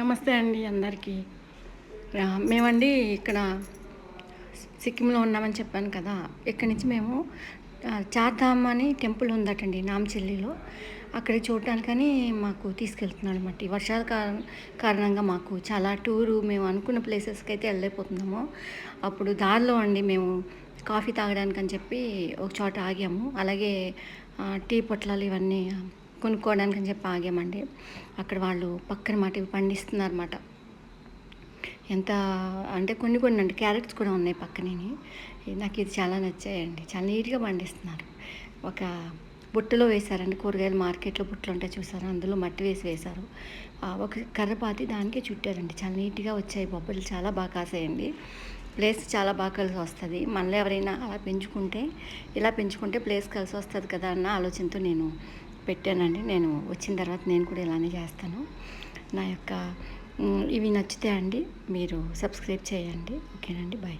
నమస్తే అండి అందరికీ. మేమండి ఇక్కడ సిక్కింలో ఉన్నామని చెప్పాను కదా. ఇక్కడి నుంచి మేము చార్ధామ్ అని టెంపుల్ ఉందటండి నామచెల్లిలో అక్కడ చూడటానికని మాకు తీసుకెళ్తున్నాడు అనమాట ఈ వర్షాల కారణంగా మాకు చాలా టూరు మేము అనుకున్న ప్లేసెస్కి అయితే వెళ్ళలేకపోతున్నాము. అప్పుడు దారిలో అండి మేము కాఫీ తాగడానికి అని చెప్పి ఒక చోట ఆగాము. అలాగే టీ పొట్లాలు ఇవన్నీ కొనుక్కోవడానికి అని చెప్పి ఆగామండి. అక్కడ వాళ్ళు పక్కన మాట ఇవి పండిస్తున్నారన్నమాట. ఎంత అంటే కొన్ని కొన్ని అంటే క్యారెట్స్ కూడా ఉన్నాయి పక్కనే నాకు ఇది చాలా నచ్చాయండి. చాలా నీట్గా పండిస్తున్నారు. ఒక బుట్టలో వేశారండి కూరగాయలు మార్కెట్లో బుట్టలు ఉంటాయి చూసారు? అందులో మట్టి వేసి వేశారు. ఒక ఒక కర్రపాతి దానికే చుట్టారండి. చాలా నీట్గా వచ్చాయి బొబ్బలు చాలా బాగా కాసాయండి. ప్లేస్ చాలా బాగా కలిసి వస్తుంది. మనలో ఎవరైనా అలా పెంచుకుంటే ఇలా పెంచుకుంటే ప్లేస్ కలిసి వస్తుంది కదా అన్న ఆలోచనతో నేను పెట్టానండి. నేను వచ్చిన తర్వాత నేను కూడా ఇలానే చేస్తాను. నా యొక్క ఇవి నచ్చితే అండి మీరు సబ్స్క్రైబ్ చేయండి. ఓకేనండి. బాయ్.